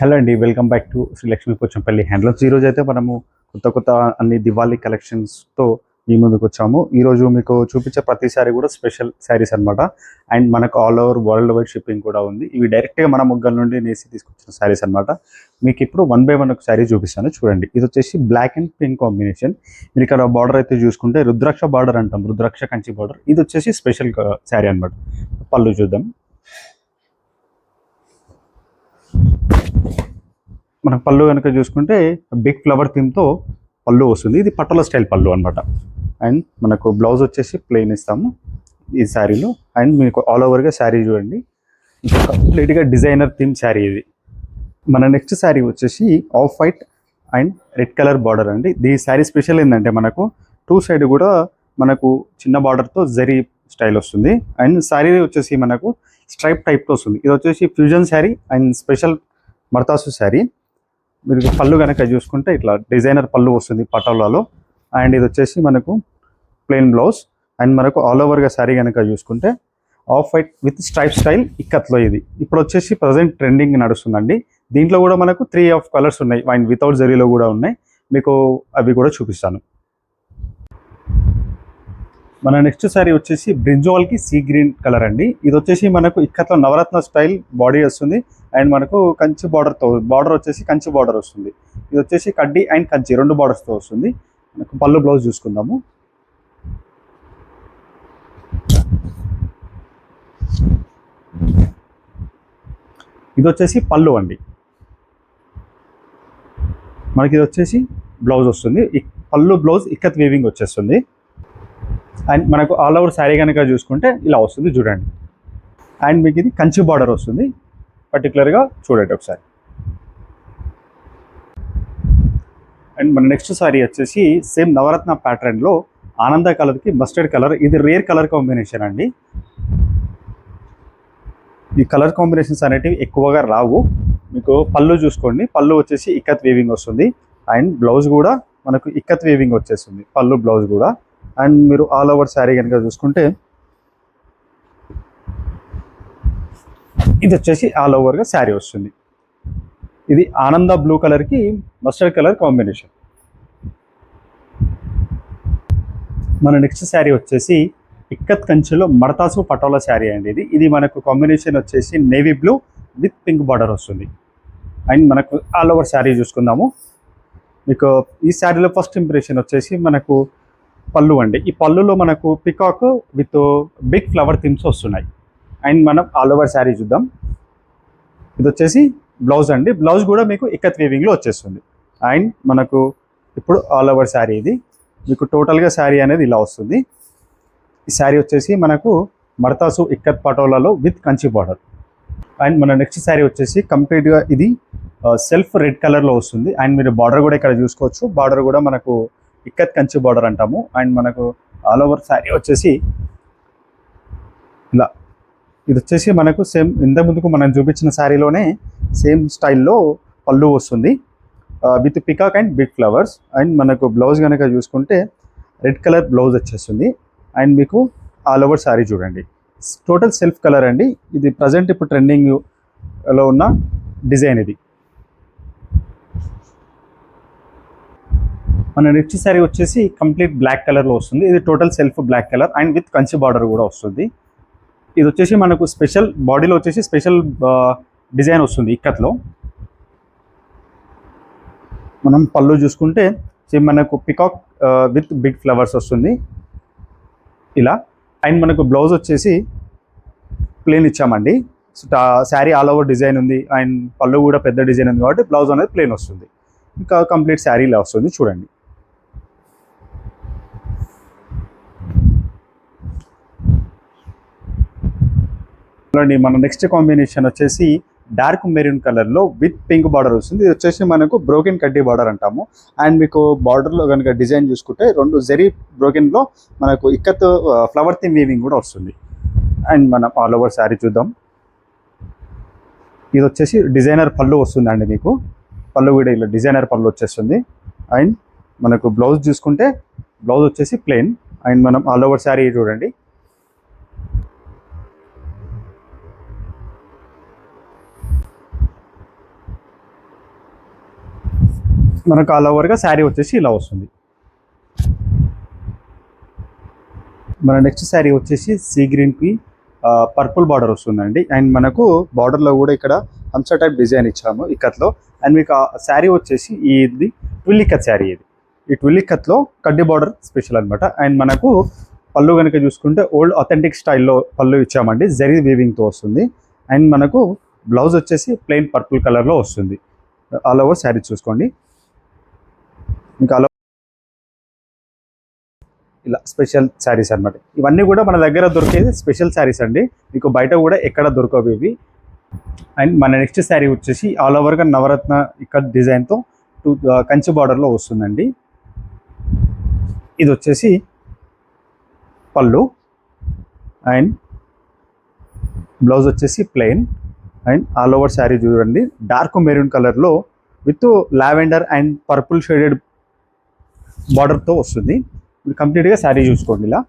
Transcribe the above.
Hello అండి welcome back to Sri Lakshmi Pochampally handlooms. ఈ రోజు అయితే మనము కొత్త కొత్త అన్ని దివాళీ కలెక్షన్స్తో మీ ముందుకు వచ్చాము. ఈరోజు మీకు చూపించే ప్రతి సారీ కూడా స్పెషల్ శారీస్ అన్నమాట. అండ్ మనకు all over world wide shipping కూడా ఉంది. ఇవి డైరెక్ట్గా మన మొగ్గల నుండి నేసి తీసుకొచ్చిన శారీస్ అన్నమాట. మీకు ఇప్పుడు వన్ బై వన్ ఒక శారీ చూపిస్తాను చూడండి. ఇది వచ్చేసి బ్లాక్ అండ్ పింక్ కాంబినేషన్. మీరు ఇక్కడ బార్డర్ అయితే చూసుకుంటే రుద్రాక్ష బార్డర్ అంటాం రుద్రాక్ష కంచి బార్డర్. ఇది వచ్చేసి స్పెషల్ శారీ అన్నమాట. పళ్ళు చూద్దాం. మనకు పళ్ళు కనుక చూసుకుంటే బిగ్ ఫ్లవర్ థీమ్తో పళ్ళు వస్తుంది. ఇది పట్టల స్టైల్ పళ్ళు అనమాట అండ్ మనకు బ్లౌజ్ వచ్చేసి ప్లెయిన్ ఇస్తాము. ఈ శారీలో. అండ్ మీకు ఆల్ ఓవర్గా శారీ చూడండి. కంప్లీట్గా డిజైనర్ థీమ్ శారీ ఇది. మన నెక్స్ట్ శారీ వచ్చేసి off white and red colour border అండి. ఈ శారీ స్పెషల్ ఏంటంటే మనకు టూ సైడ్ కూడా మనకు చిన్న బార్డర్తో జరీ స్టైల్ వస్తుంది. అండ్ శారీ వచ్చేసి మనకు స్ట్రైప్ టైప్తో వస్తుంది. ఇది వచ్చేసి ఫ్యూజన్ శారీ అండ్ స్పెషల్ మర్తాసు శారీ. మీరు పళ్ళు కనుక చూసుకుంటే ఇట్లా డిజైనర్ పళ్ళు వస్తుంది పటోలాలో. అండ్ ఇది వచ్చేసి మనకు ప్లెయిన్ బ్లౌజ్. అండ్ మనకు ఆల్ ఓవర్గా శారీ కనుక చూసుకుంటే off white with stripe style ఇక్కత్లో ఇది. ఇప్పుడు వచ్చేసి ప్రజెంట్ ట్రెండింగ్ నడుస్తుందండి. దీంట్లో కూడా మనకు త్రీ ఆఫ్ కలర్స్ ఉన్నాయి. అండ్ వితౌట్ జరీలో కూడా ఉన్నాయి. మీకు అవి కూడా చూపిస్తాను. మన నెక్స్ట్ శారీ వచ్చేసి బ్రింజోల్కి సీ గ్రీన్ కలర్ అండి. ఇది వచ్చేసి మనకు ఇక్కత్లో నవరత్న స్టైల్ బాడీ వస్తుంది. అండ్ మనకు కంచి బార్డర్తో బార్డర్ వచ్చేసి కంచి బార్డర్ వస్తుంది. ఇది వచ్చేసి కడ్డీ అండ్ కంచి రెండు బార్డర్స్తో వస్తుంది. మనకు పళ్ళు బ్లౌజ్ చూసుకుందాము. ఇది వచ్చేసి పళ్ళు అండి. మనకి ఇది వచ్చేసి బ్లౌజ్ వస్తుంది. పళ్ళు బ్లౌజ్ ఇక్కత్ వీవింగ్ వచ్చేస్తుంది. అండ్ మనకు ఆల్ ఓవర్ శారీ కనుక చూసుకుంటే ఇలా వస్తుంది చూడండి. అండ్ మీకు ఇది కంచి బార్డర్ వస్తుంది. పర్టికులర్గా చూడండి ఒకసారి. అండ్ మన నెక్స్ట్ సారీ వచ్చేసి సేమ్ నవరత్న ప్యాటర్న్లో ఆనంద కలర్కి మస్టర్డ్ కలర్ ఇది రేర్ కలర్ కాంబినేషన్ అండి. ఈ కలర్ కాంబినేషన్స్ అనేటివి ఎక్కువగా రావు. మీకు పళ్ళు చూసుకోండి. పళ్ళు వచ్చేసి ఇక్కత్ వీవింగ్ వస్తుంది. అండ్ బ్లౌజ్ కూడా మనకు ఇక్కత్ వీవింగ్ వచ్చేస్తుంది. పళ్ళు బ్లౌజ్ కూడా. అండ్ మీరు ఆల్ ఓవర్ శారీ కనుక చూసుకుంటే ఇది వచ్చేసి ఆల్ ఓవర్గా శారీ వస్తుంది. ఇది ఆనంద బ్లూ కలర్కి మస్టర్డ్ కలర్ కాంబినేషన్. మన నెక్స్ట్ శారీ వచ్చేసి ఇక్కత్ కంచెలో మడతాసు పటోలా శారీ అండి ఇది. ఇది మనకు కాంబినేషన్ వచ్చేసి navy blue with pink border వస్తుంది. అండ్ మనకు ఆల్ ఓవర్ శారీ చూసుకుందాము. మీకు ఈ శారీలో ఫస్ట్ ఇంప్రెషన్ వచ్చేసి మనకు పళ్ళు అండి. ఈ పళ్ళులో మనకు peacock with big flower themes వస్తున్నాయి. అండ్ మనం ఆల్ ఓవర్ శారీ చూద్దాం. ఇది వచ్చేసి బ్లౌజ్ అండి. బ్లౌజ్ కూడా మీకు ఇక్కత్ వీవింగ్లో వచ్చేస్తుంది. అండ్ మనకు ఇప్పుడు ఆల్ ఓవర్ శారీ ఇది. మీకు టోటల్గా శారీ అనేది ఇలా వస్తుంది. ఈ శారీ వచ్చేసి మనకు మర్తాసు ఇక్కత్ పటోలాలో విత్ కంచి బార్డర్ అండ్ మన నెక్స్ట్ శారీ వచ్చేసి కంప్లీట్గా ఇది సెల్ఫ్ రెడ్ కలర్లో వస్తుంది. అండ్ మీరు బార్డర్ కూడా ఇక్కడ చూసుకోవచ్చు. బార్డర్ కూడా మనకు ఇక్కత్ కంచి బార్డర్ అంటాము. అండ్ మనకు ఆల్ ఓవర్ శారీ వచ్చేసి ఇలా. ఇది వచ్చేసి మనకు సేమ్ ఇంత ముందుకు మనం చూపించిన శారీలోనే సేమ్ స్టైల్లో పళ్ళు వస్తుంది. With peacock and big flowers. And మనకు బ్లౌజ్ కనుక చూసుకుంటే రెడ్ కలర్ బ్లౌజ్ వచ్చేస్తుంది. అండ్ మీకు ఆల్ ఓవర్ శారీ చూడండి. టోటల్ సెల్ఫ్ కలర్ అండి. ఇది ప్రజెంట్ ఇప్పుడు ట్రెండింగ్లో ఉన్న డిజైన్ ఇది. మన నెక్స్ట్ శారీ వచ్చేసి కంప్లీట్ బ్లాక్ కలర్లో వస్తుంది. ఇది total self black colour and with Kanchi border కూడా వస్తుంది. ఇది వచ్చేసి మనకు స్పెషల్ బాడీలో వచ్చేసి స్పెషల్ డిజైన్ వస్తుంది ఇక్కత్లో. మనం పళ్ళు చూసుకుంటే మనకు పికాక్ విత్ బిగ్ ఫ్లవర్స్ వస్తుంది. ఇలా. అండ్ మనకు బ్లౌజ్ వచ్చేసి ప్లేన్ ఇచ్చామండి. శారీ ఆల్ ఓవర్ డిజైన్ ఉంది. అండ్ పళ్ళు కూడా పెద్ద డిజైన్ ఉంది కాబట్టి బ్లౌజ్ అనేది ప్లేన్ వస్తుంది. ఇంకా కంప్లీట్ శారీ ఇలా వస్తుంది. చూడండి. చూడండి మన నెక్స్ట్ కాంబినేషన్ వచ్చేసి డార్క్ మెరూన్ కలర్లో విత్ పింక్ బార్డర్ వస్తుంది. ఇది వచ్చేసి మనకు బ్రోకెన్ కడ్డీ బార్డర్ అంటాము. అండ్ మీకు బార్డర్లో కనుక డిజైన్ చూసుకుంటే రెండు జెరీ బ్రోకెన్లో మనకు ఇక్కత్ ఫ్లవర్ థీమ్ వీవింగ్ కూడా వస్తుంది. అండ్ మనం ఆల్ ఓవర్ శారీ చూద్దాం. ఇది వచ్చేసి డిజైనర్ పళ్ళు వస్తుందండి మీకు. పళ్ళు కూడా ఇలా డిజైనర్ పళ్ళు వచ్చేస్తుంది. అండ్ మనకు బ్లౌజ్ చూసుకుంటే బ్లౌజ్ వచ్చేసి ప్లెయిన్ అండ్ మనం ఆల్ ఓవర్ శారీ చూడండి. మనకు ఆల్ ఓవర్గా శారీ వచ్చేసి ఇలా వస్తుంది. మన నెక్స్ట్ శారీ వచ్చేసి సీ గ్రీన్కి పర్పుల్ బార్డర్ వస్తుందండి. అండ్ మనకు బార్డర్లో కూడా ఇక్కడ హంస టైప్ డిజైన్ ఇచ్చాము ఇక్కత్లో అండ్ మీకు ఆ శారీ వచ్చేసి ఇది ట్విల్లికత్ శారీ ఇది. ఈ ట్విల్లికత్లో కడ్డీ బార్డర్ స్పెషల్ అనమాట అండ్ మనకు పళ్ళు కనుక చూసుకుంటే ఓల్డ్ అథెంటిక్ స్టైల్లో పళ్ళు ఇచ్చామండి. జరీ వీవింగ్తో వస్తుంది. అండ్ మనకు బ్లౌజ్ వచ్చేసి ప్లెయిన్ పర్పుల్ కలర్లో వస్తుంది. ఆల్ ఓవర్ శారీ చూసుకోండి. ఇంకా అలా ఇలా స్పెషల్ శారీస్ అన్నమాట. ఇవన్నీ కూడా మన దగ్గర దొరికేది స్పెషల్ శారీస్ అండి. మీకు బయట కూడా ఎక్కడ దొరకవు ఇవి. అండ్ మన నెక్స్ట్ శారీ వచ్చేసి ఆల్ ఓవర్గా నవరత్న ఇక్కడ డిజైన్తో టూ కంచి బార్డర్లో వస్తుందండి. ఇది వచ్చేసి పళ్ళు. అండ్ బ్లౌజ్ వచ్చేసి plain. And all over sari చూడండి. డార్క్ మెరూన్ కలర్లో with lavender and purple shaded బార్డర్తో వస్తుంది. కంప్లీట్గా శారీ చూసుకోండి ఇలా.